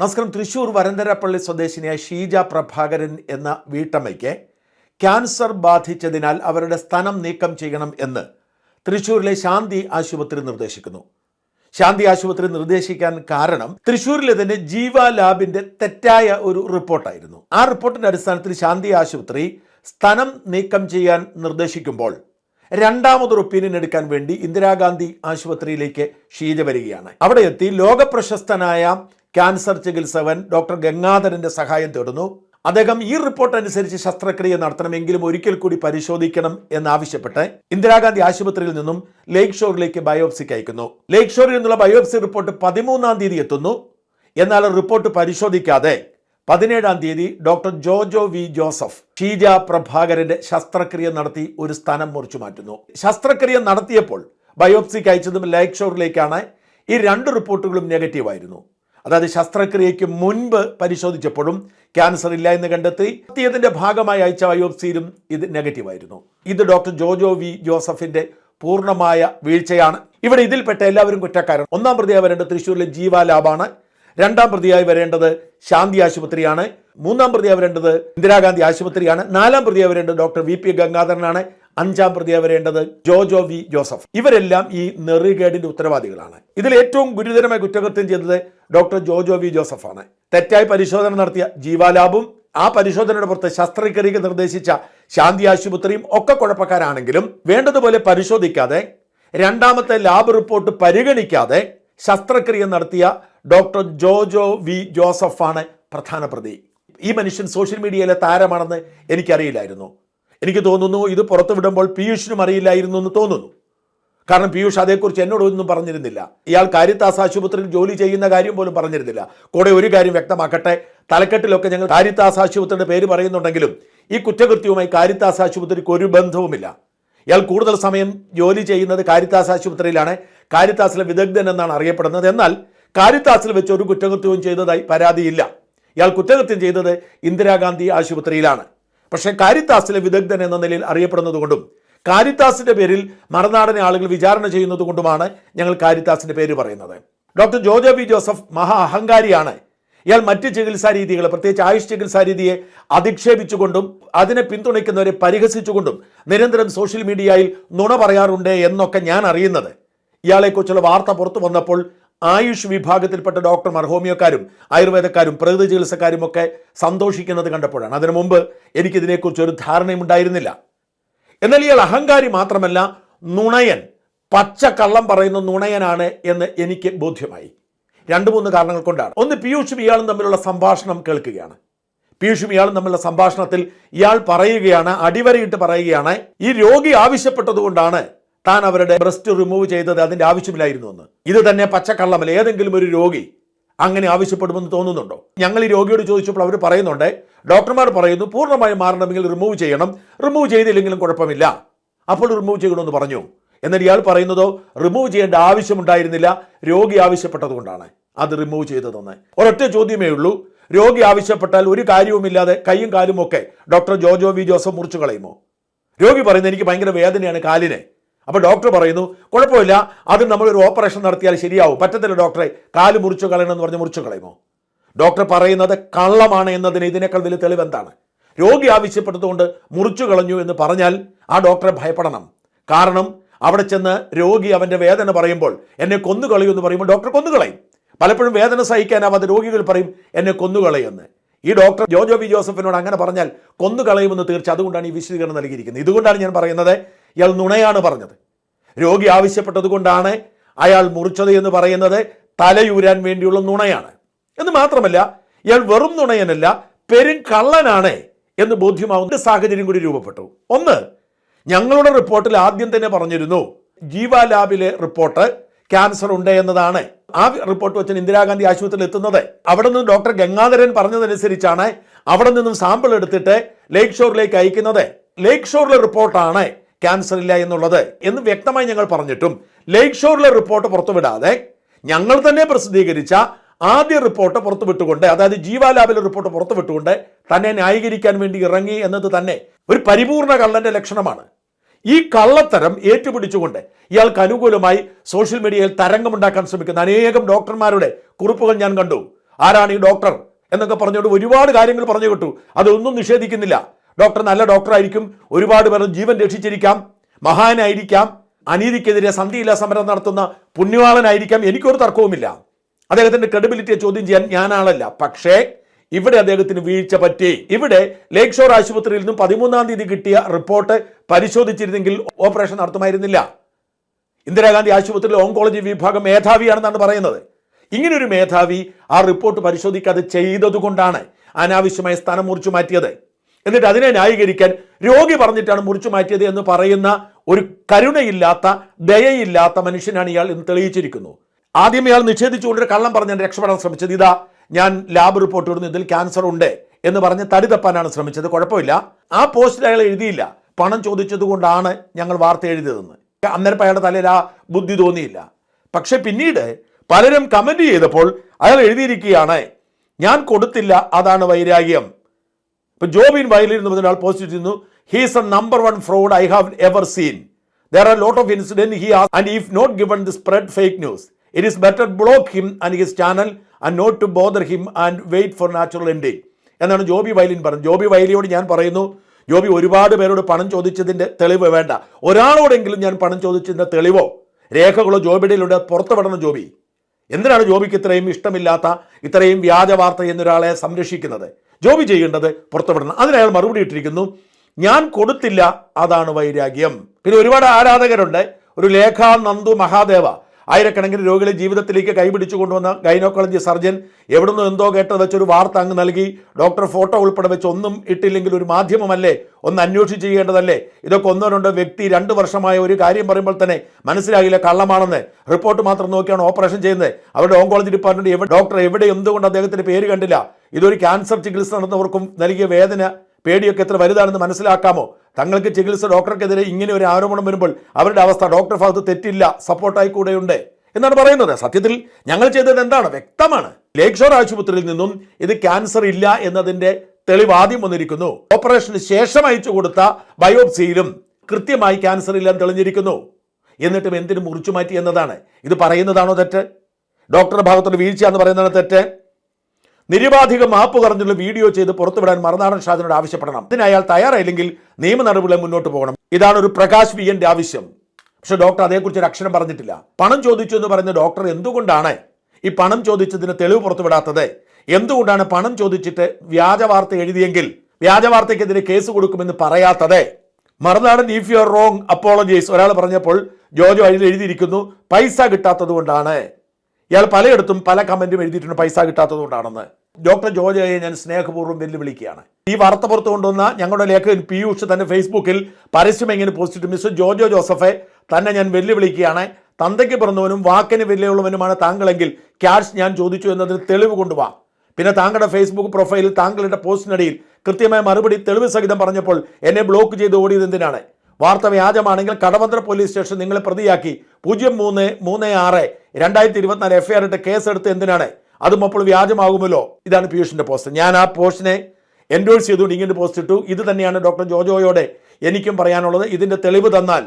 നമസ്കാരം. തൃശൂർ വരന്തരപ്പള്ളി സ്വദേശിനിയായ ഷീജ പ്രഭാകരൻ എന്ന വീട്ടമ്മയ്ക്ക് ക്യാൻസർ ബാധിച്ചതിനാൽ അവരുടെ സ്ഥലം നീക്കം ചെയ്യണം എന്ന് തൃശൂരിലെ ശാന്തി ആശുപത്രി നിർദ്ദേശിക്കുന്നു. ശാന്തി ആശുപത്രി നിർദ്ദേശിക്കാൻ കാരണം തൃശ്ശൂരിലെ തന്നെ ജീവ ലാബിന്റെ തെറ്റായ ഒരു റിപ്പോർട്ടായിരുന്നു. ആ റിപ്പോർട്ടിന്റെ അടിസ്ഥാനത്തിൽ ശാന്തി ആശുപത്രി സ്ഥലം നീക്കം ചെയ്യാൻ നിർദ്ദേശിക്കുമ്പോൾ രണ്ടാമതൊരു ഒപ്പീനിയൻ എടുക്കാൻ വേണ്ടി ഇന്ദിരാഗാന്ധി ആശുപത്രിയിലേക്ക് ഷീജ വരികയാണ്. അവിടെ എത്തി ലോകപ്രശസ്തനായ ക്യാൻസർ ചികിത്സകൻ ഡോക്ടർ ഗംഗാധരന്റെ സഹായം തേടുന്നു. അദ്ദേഹം ഈ റിപ്പോർട്ട് അനുസരിച്ച് ശസ്ത്രക്രിയ നടത്തണമെങ്കിലും ഒരിക്കൽ കൂടി പരിശോധിക്കണം എന്നാവശ്യപ്പെട്ട് ഇന്ദിരാഗാന്ധി ആശുപത്രിയിൽ നിന്നും ലേക്ക് ഷോറിലേക്ക് ബയോപ്സിക്ക് അയക്കുന്നു. ലേക്ക് ഷോറിൽ നിന്നുള്ള ബയോപ്സി റിപ്പോർട്ട് പതിമൂന്നാം തീയതി എത്തുന്നു. എന്നാൽ റിപ്പോർട്ട് പരിശോധിക്കാതെ പതിനേഴാം തീയതി doctor Jojo V Joseph Sheeja പ്രഭാകരന്റെ ശസ്ത്രക്രിയ നടത്തി ഒരു സ്ഥാനം മുറിച്ചു മാറ്റുന്നു. ശസ്ത്രക്രിയ നടത്തിയപ്പോൾ ബയോപ്സിക്ക് അയച്ചതും ലേക്ക് ഷോറിലേക്കാണ്. ഈ രണ്ട് റിപ്പോർട്ടുകളും നെഗറ്റീവ് ആയിരുന്നു അതായത് ശസ്ത്രക്രിയയ്ക്ക് മുൻപ് പരിശോധിച്ചപ്പോഴും ക്യാൻസർ ഇല്ല എന്ന് കണ്ടെത്തി എത്തിയതിന്റെ ഭാഗമായി അയച്ച ബയോപ്സിയിലും ഇത് നെഗറ്റീവ് ആയിരുന്നു ഇത് ഡോക്ടർ ജോജോ വി ജോസഫിന്റെ പൂർണമായ വീഴ്ചയാണ്. ഇവിടെ ഇതിൽപ്പെട്ട എല്ലാവരും കുറ്റക്കാരൻ ഒന്നാം പ്രതിയായി വരേണ്ടത് തൃശ്ശൂരിലെ ജീവാലാബാണ് രണ്ടാം പ്രതിയായി വരേണ്ടത് ശാന്തി ആശുപത്രിയാണ്. മൂന്നാം പ്രതിയായി വരേണ്ടത് ഇന്ദിരാഗാന്ധി ആശുപത്രിയാണ്. നാലാം പ്രതിയായി വരേണ്ടത് ഡോക്ടർ വി പി ഗംഗാധരനാണ്. അഞ്ചാം പ്രതിയായി വരേണ്ടത് ജോജോ വി ജോസഫ്. ഇവരെല്ലാം ഈ നെറികേടിന്റെ ഉത്തരവാദികളാണ്. ഇതിൽ ഏറ്റവും ഗുരുതരമായ കുറ്റകൃത്യം ചെയ്തത് ഡോക്ടർ ജോജോ വി ജോസഫാണ്. തെറ്റായി പരിശോധന നടത്തിയ ജീവാലാബും ആ പരിശോധനയുടെ പുറത്ത് ശസ്ത്രക്രിയക്ക് നിർദ്ദേശിച്ച ശാന്തി ആശുപത്രിയും ഒക്കെ കുഴപ്പക്കാരാണെങ്കിലും വേണ്ടതുപോലെ പരിശോധിക്കാതെ രണ്ടാമത്തെ ലാബ് റിപ്പോർട്ട് പരിഗണിക്കാതെ ശസ്ത്രക്രിയ നടത്തിയ ഡോക്ടർ ജോജോ വി ജോസഫാണ് പ്രധാന പ്രതി. ഈ മനുഷ്യൻ സോഷ്യൽ മീഡിയയിലെ താരമാണെന്ന് എനിക്കറിയില്ലായിരുന്നു. എനിക്ക് തോന്നുന്നു ഇത് പുറത്തു വിടുമ്പോൾ പീയൂഷിനും അറിയില്ലായിരുന്നു എന്ന് തോന്നുന്നു. കാരണം പീയൂഷ് അതേക്കുറിച്ച് എന്നോടൊന്നും പറഞ്ഞിരുന്നില്ല. ഇയാൾ കാരിത്താസ് ആശുപത്രിയിൽ ജോലി ചെയ്യുന്ന കാര്യം പോലും പറഞ്ഞിരുന്നില്ല. കൂടെ ഒരു കാര്യം വ്യക്തമാക്കട്ടെ. തലക്കെട്ടിലൊക്കെ ഞങ്ങൾ കാരിത്താസ് ആശുപത്രിയുടെ പേര് പറയുന്നുണ്ടെങ്കിലും ഈ കുറ്റകൃത്യവുമായി കാരിത്താസ് ആശുപത്രിക്ക് ഒരു ബന്ധവുമില്ല. ഇയാൾ കൂടുതൽ സമയം ജോലി ചെയ്യുന്നത് കാരിത്താസ് ആശുപത്രിയിലാണ്. കാരിത്താസിലെ വിദഗ്ധൻ എന്നാണ് അറിയപ്പെടുന്നത്. എന്നാൽ കാരിത്താസിൽ വെച്ച് ഒരു കുറ്റകൃത്യവും ചെയ്തതായി പരാതിയില്ല. ഇയാൾ കുറ്റകൃത്യം ചെയ്തത് ഇന്ദിരാഗാന്ധി ആശുപത്രിയിലാണ്. പക്ഷേ കാരിത്താസിലെ വിദഗ്ധൻ എന്ന നിലയിൽ അറിയപ്പെടുന്നതുകൊണ്ടും കാരിത്താസിന്റെ പേരിൽ മറുനാടനെ ആളുകൾ വിചാരണ ചെയ്യുന്നത് കൊണ്ടുമാണ് ഞങ്ങൾ കാരിത്താസിന്റെ പേര് പറയുന്നത്. ഡോക്ടർ ജോജോ ബി ജോസഫ് മഹാ അഹങ്കാരിയാണ് ഇയാൾ മറ്റ് ചികിത്സാ രീതികൾ പ്രത്യേകിച്ച് ആയുഷ് ചികിത്സാ രീതിയെ അധിക്ഷേപിച്ചുകൊണ്ടും അതിനെ പിന്തുണയ്ക്കുന്നവരെ പരിഹസിച്ചുകൊണ്ടും നിരന്തരം സോഷ്യൽ മീഡിയയിൽ നുണ പറയാറുണ്ട് എന്നൊക്കെ ഞാൻ അറിയുന്നത്. ഇയാളെക്കുറിച്ചുള്ള വാർത്ത പുറത്തു വന്നപ്പോൾ ആയുഷ് വിഭാഗത്തിൽപ്പെട്ട ഡോക്ടർമാർ ഹോമിയോക്കാരും ആയുർവേദക്കാരും പ്രകൃതി ചികിത്സക്കാരും ഒക്കെ സന്തോഷിക്കുന്നത് കണ്ടപ്പോഴാണ്. അതിനു മുമ്പ് എനിക്കിതിനെക്കുറിച്ച് ഒരു ധാരണയും ഉണ്ടായിരുന്നില്ല. എന്നാൽ ഇയാൾ അഹങ്കാരി മാത്രമല്ല നുണയൻ പച്ച കള്ളം പറയുന്ന നുണയനാണ് എന്ന് എനിക്ക് ബോധ്യമായി. രണ്ട് മൂന്ന് കാരണങ്ങൾ കൊണ്ടാണ്. ഒന്ന് പീയൂഷും ഇയാളും തമ്മിലുള്ള സംഭാഷണം കേൾക്കുകയാണ്. പീയൂഷും ഇയാളും തമ്മിലുള്ള സംഭാഷണത്തിൽ ഇയാൾ പറയുകയാണ് അടിവരയിട്ട് പറയുകയാണ് ഈ രോഗി ആവശ്യപ്പെട്ടതുകൊണ്ടാണ് താൻ അവരുടെ ബ്രസ്റ്റ് റിമൂവ് ചെയ്തത് അതിന്റെ ആവശ്യമില്ലായിരുന്നു എന്ന്. ഇത് തന്നെ പച്ചക്കള്ളമല്ല? ഏതെങ്കിലും ഒരു രോഗി അങ്ങനെ ആവശ്യപ്പെടുമെന്ന് തോന്നുന്നുണ്ടോ? ഞങ്ങൾ ഈ രോഗിയോട് ചോദിച്ചപ്പോൾ അവർ പറയുന്നുണ്ട് ഡോക്ടർമാർ പറയുന്നു പൂർണമായും മാറണമെങ്കിൽ റിമൂവ് ചെയ്യണം. റിമൂവ് ചെയ്തില്ലെങ്കിലും കുഴപ്പമില്ല. അപ്പോൾ റിമൂവ് ചെയ്യണമെന്ന് പറഞ്ഞു. എന്നിട്ട് ഇയാൾ പറയുന്നതോ റിമൂവ് ചെയ്യേണ്ട ആവശ്യമുണ്ടായിരുന്നില്ല. രോഗി ആവശ്യപ്പെട്ടതുകൊണ്ടാണ് അത് റിമൂവ് ചെയ്തതെന്ന്. ഒരൊറ്റ ചോദ്യമേ ഉള്ളൂ. രോഗി ആവശ്യപ്പെട്ടാൽ ഒരു കാര്യവുമില്ലാതെ കൈയും കാലും ഒക്കെ ഡോക്ടർ ജോജോ വി ജോസഫ് മുറിച്ചു കളയുമോ? രോഗി പറയുന്നത് എനിക്ക് ഭയങ്കര വേദനയാണ് കാലിന്. അപ്പോൾ ഡോക്ടർ പറയുന്നു കുഴപ്പമില്ല. അത് നമ്മളൊരു ഓപ്പറേഷൻ നടത്തിയാൽ ശരിയാവും. പറ്റത്തില്ല ഡോക്ടറെ. കാൽ മുറിച്ചു കളയണമെന്ന് പറഞ്ഞ് മുറിച്ചു കളയുമോ? ഡോക്ടർ പറയുന്നത് കള്ളമാണ് എന്നതിന് ഇതിനേക്കാൾ വലിയ തെളിവ് എന്താണ്? രോഗി ആവശ്യപ്പെട്ടതുകൊണ്ട് മുറിച്ചു കളഞ്ഞു എന്ന് പറഞ്ഞാൽ ആ ഡോക്ടറെ ഭയപ്പെടണം. കാരണം അവിടെ ചെന്ന് രോഗി അവന്റെ വേദന പറയുമ്പോൾ എന്നെ കൊന്നുകളയൂ എന്ന് പറയുമ്പോൾ ഡോക്ടർ കൊന്നുകളയും പലപ്പോഴും വേദന സഹിക്കാനാവാതെ രോഗികൾ പറയും എന്നെ കൊന്നുകളയെന്ന് ഈ ഡോക്ടർ ജോജോ വി ജോസഫിനോട് അങ്ങനെ പറഞ്ഞാൽ കൊന്നുകളയുമെന്ന് തീർച്ച അതുകൊണ്ടാണ് ഈ വിശദീകരണം നൽകിയിരിക്കുന്നത്. ഇതുകൊണ്ടാണ് ഞാൻ പറയുന്നത് ഇയാൾ നുണയാണ് പറഞ്ഞത്. രോഗി ആവശ്യപ്പെട്ടത് കൊണ്ടാണ് അയാൾ മുറിച്ചത് എന്ന് പറയുന്നത് തലയൂരാൻ വേണ്ടിയുള്ള നുണയാണ്. എന്ന് മാത്രമല്ല ഇയാൾ വെറും നുണയനല്ല പെരും കള്ളനാണ് എന്ന് ബോധ്യമാവുന്ന സാഹചര്യം കൂടി രൂപപ്പെട്ടു. ഒന്ന് ഞങ്ങളുടെ റിപ്പോർട്ടിൽ ആദ്യം തന്നെ പറഞ്ഞിരുന്നു ജീവ ലാബിലെ റിപ്പോർട്ട് ക്യാൻസർ ഉണ്ട് എന്നതാണ്. ആ റിപ്പോർട്ട് വെച്ച് ഇന്ദിരാഗാന്ധി ആശുപത്രിയിൽ എത്തുന്നത്. അവിടെ നിന്ന് ഡോക്ടർ ഗംഗാധരൻ പറഞ്ഞതനുസരിച്ചാണ് അവിടെ നിന്നും സാമ്പിൾ എടുത്തിട്ട് ലേക്ക് ഷോറിലേക്ക് അയക്കുന്നത്. ലേക്ക് ഷോറിലെ റിപ്പോർട്ടാണ് ക്യാൻസർ ഇല്ല എന്നുള്ളത് എന്ന് വ്യക്തമായി ഞങ്ങൾ പറഞ്ഞിട്ടും ലേക്ക് ഷോറിലെ റിപ്പോർട്ട് പുറത്തുവിടാതെ ഞങ്ങൾ തന്നെ പ്രസിദ്ധീകരിച്ച ആദ്യ റിപ്പോർട്ട് പുറത്തുവിട്ടുകൊണ്ട് അതായത് ജീവാലാബിലെ റിപ്പോർട്ട് പുറത്തുവിട്ടുകൊണ്ട് തന്നെ ന്യായീകരിക്കാൻ വേണ്ടി ഇറങ്ങി എന്നത് തന്നെ ഒരു പരിപൂർണ കള്ളന്റെ ലക്ഷണമാണ്. ഈ കള്ളത്തരം ഏറ്റുപിടിച്ചുകൊണ്ട് ഇയാൾക്ക് അനുകൂലമായി സോഷ്യൽ മീഡിയയിൽ തരംഗമുണ്ടാക്കാൻ ശ്രമിക്കുന്ന അനേകം ഡോക്ടർമാരുടെ കുറിപ്പുകൾ ഞാൻ കണ്ടു. ആരാണ് ഈ ഡോക്ടർ? എന്നൊക്കെ പറഞ്ഞുകൊണ്ട് ഒരുപാട് കാര്യങ്ങൾ പറഞ്ഞു കിട്ടു. അതൊന്നും നിഷേധിക്കുന്നില്ല. ഡോക്ടർ നല്ല ഡോക്ടറായിരിക്കും. ഒരുപാട് പേർ ജീവൻ രക്ഷിച്ചിരിക്കാം. മഹാനായിരിക്കാം. അനീതിക്കെതിരെ സന്ധിയില്ല സമരം നടത്തുന്ന പുണ്യവാളനായിരിക്കാം. എനിക്കൊരു തർക്കവുമില്ല. അദ്ദേഹത്തിന്റെ ക്രെഡിബിലിറ്റിയെ ചോദ്യം ചെയ്യാൻ ഞാനാളല്ല. പക്ഷേ ഇവിടെ അദ്ദേഹത്തിന് വീഴ്ച പറ്റി. ഇവിടെ ലേക്ക് ഷോർ ആശുപത്രിയിൽ നിന്നും പതിമൂന്നാം തീയതി കിട്ടിയ റിപ്പോർട്ട് പരിശോധിച്ചിരുന്നെങ്കിൽ ഓപ്പറേഷൻ നടത്തുമായിരുന്നില്ല. ഇന്ദിരാഗാന്ധി ആശുപത്രിയിലെ ഓങ്കോളജി വിഭാഗം മേധാവിയാണെന്നാണ് പറയുന്നത്. ഇങ്ങനൊരു മേധാവി ആ റിപ്പോർട്ട് പരിശോധിക്കാതെ ചെയ്തതുകൊണ്ടാണ് അനാവശ്യമായ സ്ഥാനം മുറിച്ചു മാറ്റിയത്. എന്നിട്ട് അതിനെ ന്യായീകരിക്കാൻ രോഗി പറഞ്ഞിട്ടാണ് മുറിച്ചു മാറ്റിയത് എന്ന് പറയുന്ന ഒരു കരുണയില്ലാത്ത ദയയില്ലാത്ത മനുഷ്യനാണ് ഇയാൾ ഇന്ന് തെളിയിച്ചിരിക്കുന്നു. ആദ്യം ഇയാൾ നിഷേധിച്ചുകൊണ്ടൊരു കള്ളം പറഞ്ഞ് രക്ഷപ്പെടാൻ ശ്രമിച്ചത് ഇതാ ഞാൻ ലാബ് റിപ്പോർട്ട് ഇടുന്നു ഇതിൽ ക്യാൻസർ ഉണ്ട് എന്ന് പറഞ്ഞ് തടി തപ്പാനാണ് ശ്രമിച്ചത് കുഴപ്പമില്ല. ആ പോസ്റ്റിൽ അയാൾ എഴുതിയില്ല പണം ചോദിച്ചത് കൊണ്ടാണ് ഞങ്ങൾ വാർത്ത എഴുതിയതെന്ന്. അന്നേരം അയാളുടെ തലയിൽ ആ ബുദ്ധി തോന്നിയില്ല. പക്ഷെ പിന്നീട് പലരും കമന്റ് ചെയ്തപ്പോൾ അയാൾ എഴുതിയിരിക്കുകയാണ് ഞാൻ കൊടുത്തില്ല അതാണ് വൈരാഗ്യം. ഇപ്പൊ ജോബിൻ വയലിൽ എന്ന് പറഞ്ഞ ആൾ പോസ്റ്റ് ചെയ്യുന്നു he's a number one fraud I have ever seen there are lot of incident he and if not given the spread fake news it is better block him and his channel and not to bother him and wait for natural ending എന്നാണ് Joby violin പറഞ്ഞത്. ജോബി വയലിയോട് ഞാൻ പറയുന്നു ജോബി ഒരുപാട് പേരോട് പണം ചോദിച്ചതിന്റെ തെളിവ് വേണ്ട. ഒരാളോടെങ്കിലും ഞാൻ പണം ചോദിച്ചതിന്റെ തെളിവോ രേഖകളോ ജോബിയുടെയിലൂടെ പുറത്തുവിടണം ജോബി എന്തിനാണ് ജോബിക്ക് ഇത്രയും ഇഷ്ടമില്ലാത്ത ഇത്രയും വ്യാജ വാർത്ത എന്നൊരാളെ സംരക്ഷിക്കുന്നത്? ജോബി ചെയ്യേണ്ടത് പുറത്തുവിടണം. അതിന് അയാൾ മറുപടി ഇട്ടിരിക്കുന്നു ഞാൻ കൊടുത്തില്ല അതാണ് വൈരാഗ്യം. പിന്നെ ഒരുപാട് ആരാധകരുണ്ട്. ഒരു ലേഖ നന്ദു മഹാദേവ. ആയിരക്കണക്കിന് രോഗികളെ ജീവിതത്തിലേക്ക് കൈപിടിച്ചു കൊണ്ടുവന്ന ഗൈനോക്കോളജി സർജൻ എവിടുന്ന് എന്തോ കേട്ടത് വെച്ചൊരു വാർത്ത അങ്ങ് നൽകി. ഡോക്ടർ ഫോട്ടോ ഉൾപ്പെടെ വെച്ച് ഒന്നും ഇട്ടില്ലെങ്കിൽ ഒരു മാധ്യമമല്ലേ? ഒന്ന് അന്വേഷിച്ച് ചെയ്യേണ്ടതല്ലേ? ഇതൊക്കെ ഒന്നോ രണ്ടോ വ്യക്തി രണ്ട് വർഷമായ ഒരു കാര്യം പറയുമ്പോൾ തന്നെ മനസ്സിലാകില്ല കള്ളമാണെന്ന്. റിപ്പോർട്ട് മാത്രം നോക്കിയാണ് ഓപ്പറേഷൻ ചെയ്യുന്നത്. അവരുടെ ഓങ്കോളജി ഡിപ്പാർട്ട്മെന്റ് ഡോക്ടർ എവിടെ? എന്തുകൊണ്ട് അദ്ദേഹത്തിന്റെ പേര് കണ്ടില്ല? ഇതൊരു ക്യാൻസർ ചികിത്സ നടന്നവർക്കും നൽകിയ വേദന പേടിയൊക്കെ എത്ര വലുതാണെന്ന് മനസ്സിലാക്കാമോ? തങ്ങൾക്ക് ചികിത്സ ഡോക്ടർക്കെതിരെ ഇങ്ങനെ ഒരു ആരോപണം വരുമ്പോൾ അവരുടെ അവസ്ഥ ഡോക്ടർ ഭാഗത്ത് തെറ്റില്ല സപ്പോർട്ടായി കൂടെയുണ്ട് എന്നാണ് പറയുന്നത്. സത്യത്തിൽ ഞങ്ങൾ ചെയ്തത് എന്താണ്? വ്യക്തമാണ്. ലേക്ക് ഷോർ ആശുപത്രിയിൽ നിന്നും ഇത് ക്യാൻസർ ഇല്ല എന്നതിന്റെ തെളിവ് ആദ്യം വന്നിരിക്കുന്നു. ഓപ്പറേഷന് ശേഷം അയച്ചു കൊടുത്ത ബയോപ്സിയിലും കൃത്യമായി ക്യാൻസർ ഇല്ലെന്ന് തെളിഞ്ഞിരിക്കുന്നു. എന്നിട്ടും എന്തിനു മുറിച്ചു മാറ്റി എന്നതാണ്? ഇത് പറയുന്നതാണോ തെറ്റ്? ഡോക്ടറുടെ ഭാഗത്തുള്ള വീഴ്ച എന്ന് പറയുന്നതാണ് തെറ്റ്? നിരുപാധികം മാപ്പ് പറഞ്ഞുള്ള വീഡിയോ ചെയ്ത് പുറത്തുവിടാൻ മറുനാടൻ ഷാജിനോട് ആവശ്യപ്പെടണം. ഇതിന് അയാൾ തയ്യാറായില്ലെങ്കിൽ നിയമ നടപടികളെ മുന്നോട്ട് പോകണം. ഇതാണ് ഒരു പ്രകാശ് വി എന്റെ ആവശ്യം. പക്ഷെ ഡോക്ടർ അതേക്കുറിച്ച് ഒരു അക്ഷരം പറഞ്ഞിട്ടില്ല. പണം ചോദിച്ചു എന്ന് പറയുന്ന ഡോക്ടർ എന്തുകൊണ്ടാണ് ഈ പണം ചോദിച്ചതിന് തെളിവ് പുറത്തുവിടാത്തത്? എന്തുകൊണ്ടാണ് പണം ചോദിച്ചിട്ട് വ്യാജ വാർത്ത എഴുതിയെങ്കിൽ വ്യാജ വാർത്തയ്ക്കെതിരെ കേസ് കൊടുക്കുമെന്ന് പറയാത്തത്? Marunadan if you are wrong apologies ഒരാൾ പറഞ്ഞപ്പോൾ ജോജോ അതിൽ എഴുതിയിരിക്കുന്നു പൈസ കിട്ടാത്തത് കൊണ്ടാണ്. ഇയാൾ പലയിടത്തും പല കമന്റും എഴുതിയിട്ടുണ്ട് പൈസ കിട്ടാത്തത് കൊണ്ടാണെന്ന് ഡോക്ടർ ജോജയെ ഞാൻ സ്നേഹപൂർവം വെല്ലുവിളിക്കുകയാണ്. ഈ വാർത്ത പുറത്തു കൊണ്ടുവന്ന ഞങ്ങളുടെ ലേഖകൻ പീയൂഷ് തന്നെ ഫേസ്ബുക്കിൽ പരസ്യം എങ്ങനെ പോസ്റ്റിട്ട് മിസ്റ്റർ ജോജോ ജോസഫെ തന്നെ ഞാൻ വെല്ലുവിളിക്കുകയാണ്. തന്തയ്ക്ക് പിറന്നവനും വാക്കിന് വെല്ലുള്ളവനുമാണ് താങ്കളെങ്കിൽ ക്യാഷ് ഞാൻ ചോദിച്ചു എന്നതിന് തെളിവ് കൊണ്ടുവാ. പിന്നെ താങ്കളുടെ ഫേസ്ബുക്ക് പ്രൊഫൈലിൽ താങ്കളുടെ പോസ്റ്റിനടിയിൽ കൃത്യമായ മറുപടി തെളിവ് സഹിതം പറഞ്ഞപ്പോൾ എന്നെ ബ്ലോക്ക് ചെയ്ത് ഓടിയത് എന്തിനാണ്? വാർത്ത വ്യാജമാണെങ്കിൽ കടവന്ത്ര പോലീസ് സ്റ്റേഷൻ നിങ്ങളെ പ്രതിയാക്കി. പൂജ്യം മൂന്ന് മൂന്ന് ആറ് രണ്ടായിരത്തി ഇരുപത്തിനാല് എഫ്ഐആർ ഇട്ട് കേസെടുത്ത് എന്തിനാണ്? അതും അപ്പോൾ വ്യാജമാകുമല്ലോ. ഇതാണ് പീയൂഷിന്റെ പോസ്റ്റ്. ഞാൻ ആ പോസ്റ്റിനെ എൻഡോഴ്സ് ചെയ്തുകൊണ്ട് ഇങ്ങനെ പോസ്റ്റ് ഇട്ടു. ഇത് തന്നെയാണ് ഡോക്ടർ ജോജോയോടെ എനിക്കും പറയാനുള്ളത്. ഇതിന്റെ തെളിവ് തന്നാൽ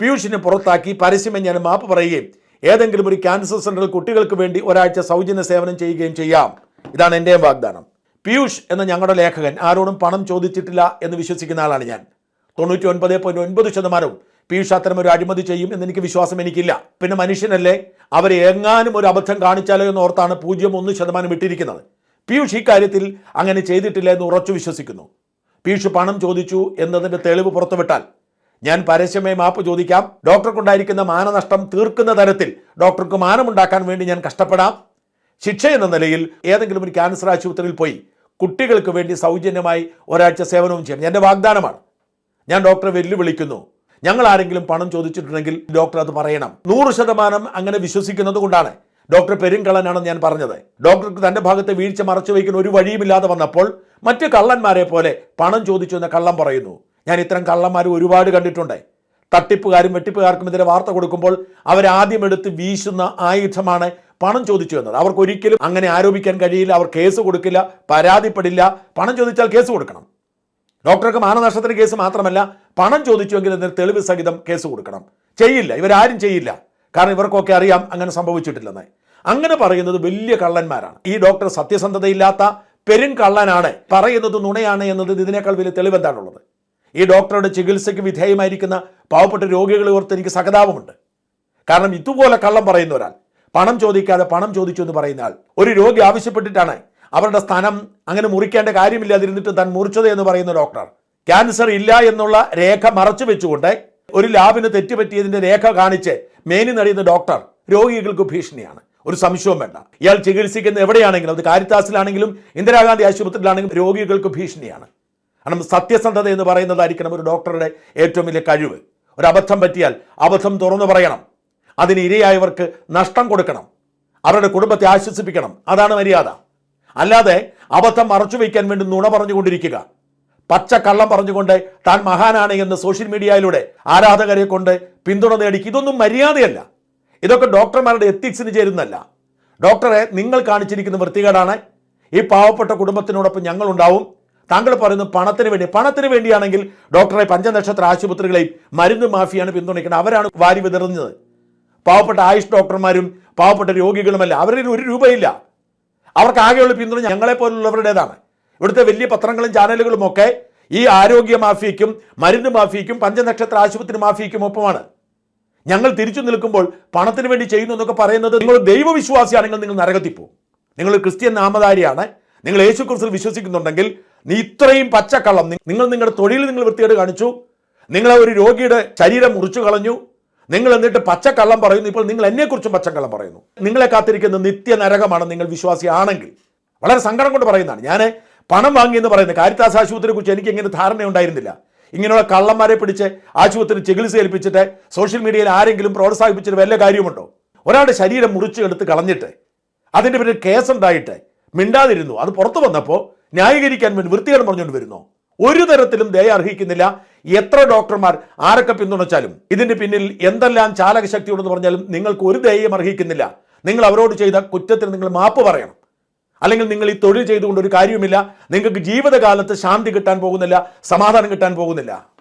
പീയൂഷിനെ പുറത്താക്കി പരസ്യമായി ഞാൻ മാപ്പ് പറയുകയും ഏതെങ്കിലും ഒരു ക്യാൻസർ സെന്ററിൽ കുട്ടികൾക്ക് വേണ്ടി ഒരാഴ്ച സൗജന്യ സേവനം ചെയ്യുകയും ചെയ്യാം. ഇതാണ് എന്റെ വാഗ്ദാനം. പീയൂഷ് എന്ന ഞങ്ങളുടെ ലേഖകൻ ആരോടും പണം ചോദിച്ചിട്ടില്ല എന്ന് വിശ്വസിക്കുന്ന ആളാണ് ഞാൻ. തൊണ്ണൂറ്റി ഒൻപത് പോയിന്റ് ഒൻപത് ശതമാനവും. പീയൂഷ് അത്തരം ഒരു അഴിമതി ചെയ്യും എന്ന് എനിക്ക് വിശ്വാസം എനിക്കില്ല. പിന്നെ മനുഷ്യനല്ലേ? അവരെ എങ്ങാനും ഒരു അബദ്ധം കാണിച്ചാലോ എന്ന് ഓർത്താണ് പൂജ്യം ഒന്ന് ശതമാനം വിട്ടിരിക്കുന്നത് പീയൂഷ് ഇക്കാര്യത്തിൽ അങ്ങനെ ചെയ്തിട്ടില്ല എന്ന് ഉറച്ചു വിശ്വസിക്കുന്നു. പീയൂഷ് പണം ചോദിച്ചു എന്നതിന്റെ തെളിവ് പുറത്തുവിട്ടാൽ ഞാൻ പരസ്യമായി മാപ്പ് ചോദിക്കാം. ഡോക്ടർക്കുണ്ടായിരിക്കുന്ന മാനനഷ്ടം തീർക്കുന്ന തരത്തിൽ ഡോക്ടർക്ക് മാനമുണ്ടാക്കാൻ വേണ്ടി ഞാൻ കഷ്ടപ്പെടാം. ശിക്ഷ എന്ന നിലയിൽ ഏതെങ്കിലും ഒരു ക്യാൻസർ ആശുപത്രിയിൽ പോയി കുട്ടികൾക്ക് വേണ്ടി സൗജന്യമായി ഒരാഴ്ച സേവനവും ചെയ്യാം. എന്റെ വാഗ്ദാനമാണ്. ഞാൻ ഡോക്ടറെ വെല്ലുവിളിക്കുന്നു. ഞങ്ങൾ ആരെങ്കിലും പണം ചോദിച്ചിട്ടുണ്ടെങ്കിൽ ഡോക്ടർ അത് പറയണം. നൂറ് ശതമാനം അങ്ങനെ വിശ്വസിക്കുന്നത് കൊണ്ടാണ്. ഡോക്ടർ പെരുങ്കള്ളനാണെന്ന് ഞാൻ പറഞ്ഞത്. ഡോക്ടർക്ക് തന്റെ ഭാഗത്തെ വീഴ്ച മറച്ചു വയ്ക്കുന്ന ഒരു വഴിയുമില്ലാതെ വന്നപ്പോൾ മറ്റ് കള്ളന്മാരെ പോലെ പണം ചോദിച്ചു എന്ന കള്ളം പറയുന്നു. ഞാൻ ഇത്തരം കള്ളന്മാർ ഒരുപാട് കണ്ടിട്ടുണ്ട്. തട്ടിപ്പുകാരും വെട്ടിപ്പുകാർക്കും ഇതിനെ വാർത്ത കൊടുക്കുമ്പോൾ അവരാദ്യം എടുത്ത് വീശുന്ന ആയുധമാണ് പണം ചോദിച്ചു എന്നത്. അവർക്ക് ഒരിക്കലും അങ്ങനെ ആരോപിക്കാൻ കഴിയില്ല. അവർ കേസ് കൊടുക്കില്ല പരാതിപ്പെടില്ല. പണം ചോദിച്ചാൽ കേസ് കൊടുക്കണം. ഡോക്ടർക്ക് മാനനഷ്ടത്തിന് കേസ് മാത്രമല്ല പണം ചോദിച്ചുവെങ്കിൽ അതിന് തെളിവ് സഹിതം കേസ് കൊടുക്കണം. ചെയ്യില്ല ഇവരാരും ചെയ്യില്ല. കാരണം ഇവർക്കൊക്കെ അറിയാം അങ്ങനെ സംഭവിച്ചിട്ടില്ലെന്ന്. അങ്ങനെ പറയുന്നത് വലിയ കള്ളന്മാരാണ്. ഈ ഡോക്ടർ സത്യസന്ധതയില്ലാത്ത പെരും കള്ളനാണ് പറയുന്നത് നുണയാണ് എന്നത് ഇതിനേക്കാൾ വലിയ തെളിവ് എന്താണുള്ളത് ഈ ഡോക്ടറുടെ ചികിത്സയ്ക്ക് വിധേയമായിരിക്കുന്ന പാവപ്പെട്ട രോഗികളെ ഓർത്ത് എനിക്ക് സഹതാപമുണ്ട്. കാരണം ഇതുപോലെ കള്ളം പറയുന്ന ഒരാൾ പണം ചോദിക്കാതെ പണം ചോദിച്ചു എന്ന് പറയുന്ന ആൾ ഒരു രോഗി ആവശ്യപ്പെട്ടിട്ടാണ് അവരുടെ സ്ഥാനം അങ്ങനെ മുറിക്കേണ്ട കാര്യമില്ലാതിരുന്നിട്ട് താൻ മുറിച്ചത് എന്ന് പറയുന്ന ഡോക്ടർ. ക്യാൻസർ ഇല്ല എന്നുള്ള രേഖ മറച്ചു വെച്ചുകൊണ്ട് ഒരു ലാബിന് തെറ്റുപറ്റിയതിന്റെ രേഖ കാണിച്ച് മേനി നടിയുന്ന ഡോക്ടർ രോഗികൾക്ക് ഭീഷണിയാണ്. ഒരു സംശയവും വേണ്ട. ഇയാൾ ചികിത്സിക്കുന്ന എവിടെയാണെങ്കിലും അത് കാരിത്താസിലാണെങ്കിലും ഇന്ദിരാഗാന്ധി ആശുപത്രിയിലാണെങ്കിലും രോഗികൾക്ക് ഭീഷണിയാണ്. കാരണം സത്യസന്ധത എന്ന് പറയുന്നതായിരിക്കണം ഒരു ഡോക്ടറുടെ ഏറ്റവും വലിയ കഴിവ്. ഒരു അബദ്ധം പറ്റിയാൽ അബദ്ധം തുറന്നു പറയണം. അതിന് ഇരയായവർക്ക് നഷ്ടം കൊടുക്കണം. അവരുടെ കുടുംബത്തെ ആശ്വസിപ്പിക്കണം. അതാണ് മര്യാദ. അല്ലാതെ അബദ്ധം മറച്ചു വയ്ക്കാൻ വേണ്ടി നുണ പറഞ്ഞുകൊണ്ടിരിക്കുക. പച്ച കള്ളം പറഞ്ഞുകൊണ്ട് താൻ മഹാനാണ് എന്ന് സോഷ്യൽ മീഡിയയിലൂടെ ആരാധകരെ കൊണ്ട് പിന്തുണ നേടിക്ക് ഇതൊന്നും മര്യാദയല്ല. ഇതൊക്കെ ഡോക്ടർമാരുടെ എത്തിക്സിന് ചേരുന്നല്ല ഡോക്ടറെ നിങ്ങൾ കാണിച്ചിരിക്കുന്ന വൃത്തികേടാണ്. ഈ പാവപ്പെട്ട കുടുംബത്തിനോടൊപ്പം ഞങ്ങളുണ്ടാവും. താങ്കൾ പറയുന്നു പണത്തിന് വേണ്ടി പണത്തിന് വേണ്ടിയാണെങ്കിൽ ഡോക്ടറെ പഞ്ചനക്ഷത്ര ആശുപത്രികളെയും മരുന്ന് മാഫിയാണ് പിന്തുണയ്ക്കുന്നത് അവരാണ് വാരി വിതറുന്നത്. പാവപ്പെട്ട ആയുഷ് ഡോക്ടർമാരും പാവപ്പെട്ട രോഗികളുമല്ല. അവരിൽ ഒരു രൂപയില്ല. അവർക്ക് ആകെയുള്ള പിന്തുണ ഞങ്ങളെ പോലുള്ളവരുടേതാണ് ഇവിടുത്തെ വലിയ പത്രങ്ങളും ചാനലുകളും ഒക്കെ ഈ ആരോഗ്യ മാഫിയയ്ക്കും മരുന്ന് മാഫിയയ്ക്കും പഞ്ചനക്ഷത്ര ആശുപത്രി മാഫിയയ്ക്കും ഒപ്പമാണ്. ഞങ്ങൾ തിരിച്ചു നിൽക്കുമ്പോൾ പണത്തിന് വേണ്ടി ചെയ്യുന്നു എന്നൊക്കെ പറയുന്നത് നിങ്ങൾ ദൈവവിശ്വാസിയാണെങ്കിൽ നിങ്ങൾ നരകത്തിൽ പോകും. നിങ്ങൾ ക്രിസ്ത്യൻ നാമധാരിയാണ്. നിങ്ങൾ യേശു ക്രിസ്തു വിശ്വസിക്കുന്നുണ്ടെങ്കിൽ നീ ഇത്രയും പച്ചക്കള്ളം നിങ്ങൾ നിങ്ങളുടെ തൊഴിൽ നിങ്ങൾ വൃത്തിയോട് കാണിച്ചു. നിങ്ങളെ ഒരു രോഗിയുടെ ശരീരം മുറിച്ചു കളഞ്ഞു. നിങ്ങൾ എന്നിട്ട് പച്ചക്കള്ളം പറയുന്നു. ഇപ്പോൾ നിങ്ങൾ എന്നെക്കുറിച്ചും പച്ചക്കള്ളം പറയുന്നു. നിങ്ങളെ കാത്തിരിക്കുന്ന നിത്യ നരകമാണ് നിങ്ങൾ വിശ്വാസിയാണെങ്കിൽ. വളരെ സങ്കടം കൊണ്ട് പറയുന്നതാണ്. ഞാൻ പണം വാങ്ങി എന്ന് പറയുന്നത് കാരിത്താസ് ആശുപത്രിയെ കുറിച്ച് എനിക്ക് ഇങ്ങനെ ധാരണ ഉണ്ടായിരുന്നില്ല. ഇങ്ങനെയുള്ള കള്ളന്മാരെ പിടിച്ച് ആശുപത്രി ചികിത്സ ഏൽപ്പിച്ചിട്ട് സോഷ്യൽ മീഡിയയിൽ ആരെങ്കിലും പ്രോത്സാഹിപ്പിച്ചിട്ട് വല്ല കാര്യമുണ്ടോ? ഒരാളുടെ ശരീരം മുറിച്ച് എടുത്ത് കളഞ്ഞിട്ട് അതിന്റെ പേരിൽ കേസുണ്ടായിട്ട് മിണ്ടാതിരുന്നു. അത് പുറത്തു വന്നപ്പോൾ ന്യായീകരിക്കാൻ വേണ്ടി വൃത്തികേട് പറഞ്ഞുകൊണ്ട് വരുന്നു. ഒരു തരത്തിലും ദയ അർഹിക്കുന്നില്ല. എത്ര ഡോക്ടർമാർ ആരൊക്കെ പിന്തുണച്ചാലും ഇതിന്റെ പിന്നിൽ എന്തെല്ലാം ചാലകശക്തിയുണ്ടെന്ന് പറഞ്ഞാലും നിങ്ങൾക്ക് ഒരു ദയം അർഹിക്കുന്നില്ല. നിങ്ങൾ അവരോട് ചെയ്ത കുറ്റത്തിന് നിങ്ങൾ മാപ്പ് പറയണം. അല്ലെങ്കിൽ നിങ്ങൾ ഈ തൊഴിൽ ചെയ്തുകൊണ്ട് ഒരു കാര്യവുമില്ല. നിങ്ങൾക്ക് ജീവിതകാലത്ത് ശാന്തി കിട്ടാൻ പോകുന്നില്ല സമാധാനം കിട്ടാൻ പോകുന്നില്ല.